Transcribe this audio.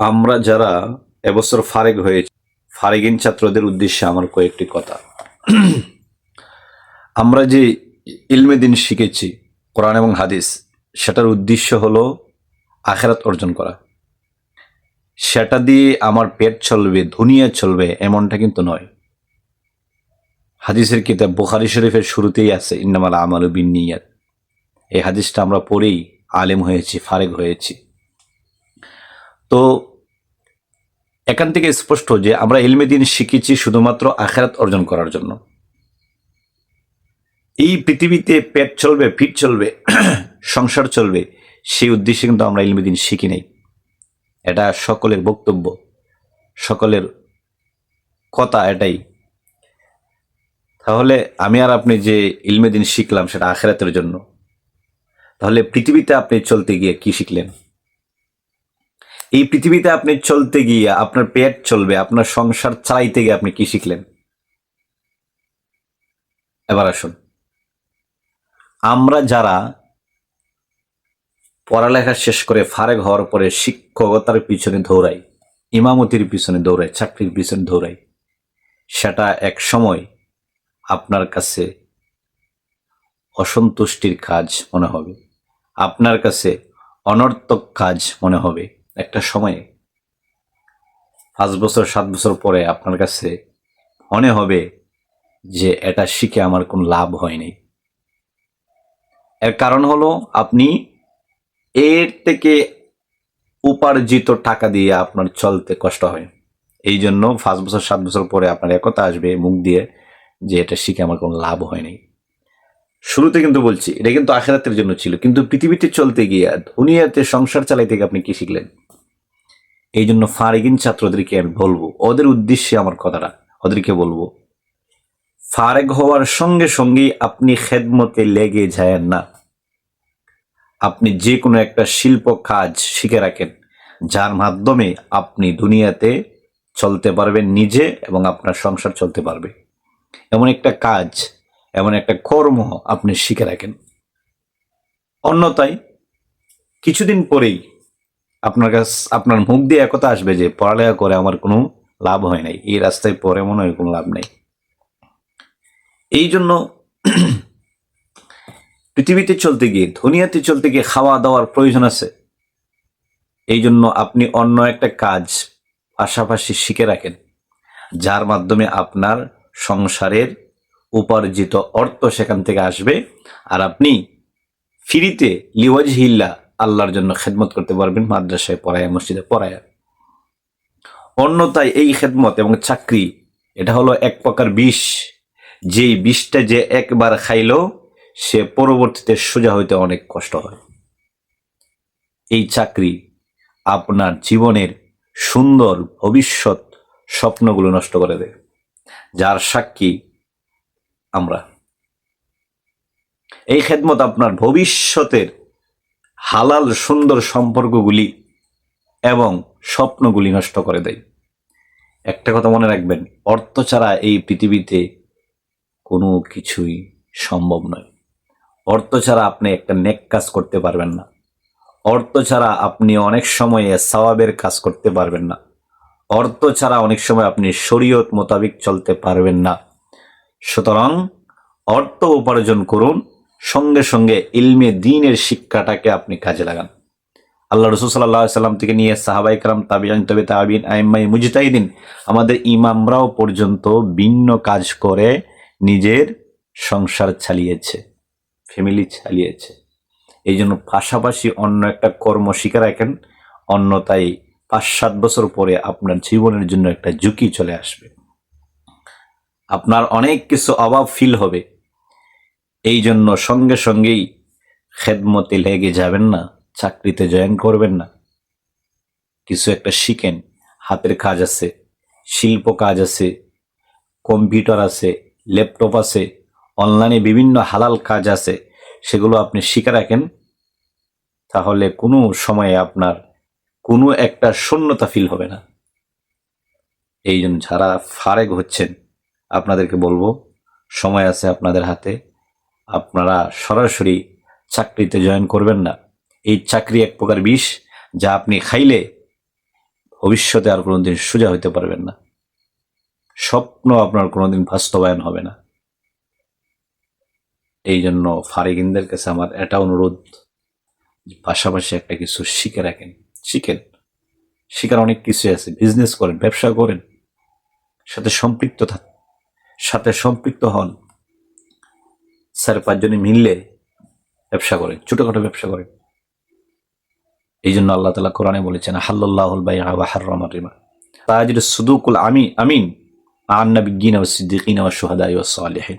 আমরা যারা এবছর ফারেগ হয়েছি ফারেগিন ছাত্রদের উদ্দেশ্যে আমার কয়েকটি কথা। আমরা যে ইলমে দিন শিখেছি, কোরআন এবং হাদিস, সেটার উদ্দেশ্য হলো আখেরাত অর্জন করা। সেটা দিয়ে আমার পেট চলবে, দুনিয়া চলবে, এমনটা কিন্তু নয়। হাদিসের কিতাব বুখারি শরীফের শুরুতেই আছে, ইন্নামাল আমাল বিন নিয়াত এই হাদিসটা আমরা পড়েই আলেম হয়েছি, ফারেক হয়েছি। তো এখান থেকে স্পষ্ট যে আমরা ইলমে দিন শিখেছি শুধুমাত্র আখেরাত অর্জন করার জন্য। এই পৃথিবীতে পেট চলবে ফিট চলবে, সংসার চলবে, সেই উদ্দেশ্যে কিন্তু আমরা ইলমে দিন শিখি নাই। এটা সকলের বক্তব্য, সকলের কথা এটাই। তাহলে আমি আর আপনি যে ইলমে দিন শিখলাম সেটা আখেরাতের জন্য, তাহলে পৃথিবীতে আপনি চলতে গিয়ে কি শিখলেন? এই পৃথিবীতে আপনি চলতে গিয়ে আপনার পেট চলবে, আপনার সংসার চালাইতে গিয়ে আপনি কি শিখলেন? এবার আসুন। আমরা যারা পড়ালেখা শেষ করে ফারেক হওয়ার পরে শিক্ষকতার পিছনে দৌড়াই, ইমামতির পিছনে দৌড়াই, চাকরির পিছনে দৌড়াই, সেটা এক সময় আপনার কাছে অসন্তুষ্টির কাজ মনে হবে, আপনার কাছে অনর্থক কাজ মনে হবে। একটা সময়ে, পাঁচ বছর, সাত বছর পরে আপনার কাছে মনে হবে যে এটা শিখে আমার কোনো লাভ হয়নি। এর কারণ হলো আপনি এর থেকে উপার্জিত টাকা দিয়ে আপনার চলতে কষ্ট হয়। এই জন্য পাঁচ বছর, সাত বছর পরে আপনার একতা আসবে মুখ দিয়ে যে এটা শিখে আমার কোনো লাভ হয়নি। শুরুতে কিন্তু বলছি, এটা কিন্তু আখেরাতের জন্য ছিল, কিন্তু পৃথিবীতে চলতে গিয়ে দুনিয়াতে সংসার চালাইতে গিয়ে আপনি কি শিখলেন? এই জন্য ফারেগিন ছাত্রদেরকে আমি বলব, ওদের উদ্দেশ্যে আমার কথাটা, ওদেরকে বলব, ফারেগ হওয়ার সঙ্গে সঙ্গেই আপনি খেদমতে লেগে যায় না। আপনি যে কোনো একটা শিল্প কাজ শিখে রাখেন, যার মাধ্যমে আপনি দুনিয়াতে চলতে পারবেন নিজে এবং আপনার সংসার চলতে পারবে। এমন একটা কাজ এমন একটা কর্ম আপনি শিখে রাখেন। অন্যতায় কিছুদিন পরেই আপনার কাছ, আপনার মুখ দিয়ে একথা আসবে যে পড়ালেখা করে আমার কোনো লাভ হয় নাই। এই রাস্তায় পরে মনে হয় কোনো লাভ নেই। এই জন্য পৃথিবীতে চলতে গিয়ে, দুনিয়াতে চলতে গিয়ে খাওয়া দাওয়ার প্রয়োজন আছে। এই জন্য আপনি অন্য একটা কাজ পাশাপাশি শিখে রাখেন, যার মাধ্যমে আপনার সংসারের উপার্জিত অর্থ সেখান থেকে আসবে। আর আপনি ফ্রিতে লিওয়াজহিল্লা আল্লাহর জন্য খেদমত করতে পারবেন, মাদ্রাসায় পড়ায়, মসজিদে পড়ায়। অন্যতায় এই খেদমত এবং চাকরি, এটা হলো এক প্রকার বিষ। যেই বিষটা যে একবার খাইল, সে পরবর্তীতে সোজা হইতে অনেক কষ্ট হয়। এই চাকরি আপনার জীবনের সুন্দর ভবিষ্যৎ স্বপ্নগুলো নষ্ট করে দেয়। যার সাক্ষী আমরা। এই খেদমত আপনার ভবিষ্যতের হালাল, সুন্দর সম্পর্কগুলি এবং স্বপ্নগুলি নষ্ট করে দেয়। একটা কথা মনে রাখবেন, অর্থ ছাড়া এই পৃথিবীতে কোনো কিছুই সম্ভব নয়। অর্থ ছাড়া আপনি একটা নেক কাজ করতে পারবেন না। অর্থ ছাড়া আপনি অনেক সময়ে সওয়াবের কাজ করতে পারবেন না। অর্থ ছাড়া অনেক সময় আপনি শরীয়ত মোতাবিক চলতে পারবেন না। সুতরাং অর্থ উপার্জন করুন, সঙ্গে সঙ্গে ইলমে দিনের শিক্ষাটাকে আপনি কাজে লাগান। আল্লাহ রসুল সাল্লাম থেকে নিয়ে সাহাবাই কালাম তাবিয়ান তবে তাবিন আইম্মাই মুজিতাইদিন আমাদের ইমামরাও পর্যন্ত ভিন্ন কাজ করে নিজের সংসার চালিয়েছে, ফ্যামিলি চালিয়েছে। এই জন্য পাশাপাশি অন্য একটা কর্ম শিখে রাখেন অন্যতায় পাঁচ সাত বছর পরে আপনার জীবনের জন্য একটা ঝুঁকি চলে আসবে। আপনার অনেক কিছু অভাব ফিল হবে। এই জন্য সঙ্গে সঙ্গেই খেদমতে লেগে যাবেন না, চাকরিতে জয়েন করবেন না। কিছু একটা শিখেন, হাতের কাজ আছে, শিল্প কাজ আছে কম্পিউটার আছে ল্যাপটপ আছে অনলাইনে বিভিন্ন হালাল কাজ আছে, সেগুলো আপনি শিখে রাখেন, তাহলে কোনো সময়ে আপনার কোনো একটা শূন্যতা ফিল হবে না। এই জন্য যারা ফারেক হচ্ছেন আপনাদেরকে বলব, সময় আছে আপনাদের হাতে। আপনারা সরাসরি চাকরিতে জয়েন করবেন না। এই চাকরি এক প্রকার বিষ যা আপনি খাইলে ভবিষ্যতে আর কোনোদিন সোজা হইতে পারবেন না। স্বপ্ন আপনার কোনোদিন বাস্তবায়ন হবে না। এই জন্য ফারিকিনদের কাছে আমার এটা অনুরোধ পাশাপাশি একটা কিছু শিখে রাখেন। শিখেন। শিখার অনেক কিছু আছে। বিজনেস করেন, ব্যবসা করেন। সাথে সম্পৃক্ত থাক সাথে সম্পৃক্ত হন। চার পাঁচজনে মিললে ব্যবসা করেন, ছোটোখাটো ব্যবসা করেন। এই জন্য আল্লাহ তালা কোরআনে বলেছেন হাল্লাহুল বাই হার্রামার রিমা। তাজির সুদুকুল আমি, আমিন আন্না বিজ্ঞিন সিদ্দিকিন সোহাদাই ও সালেহিন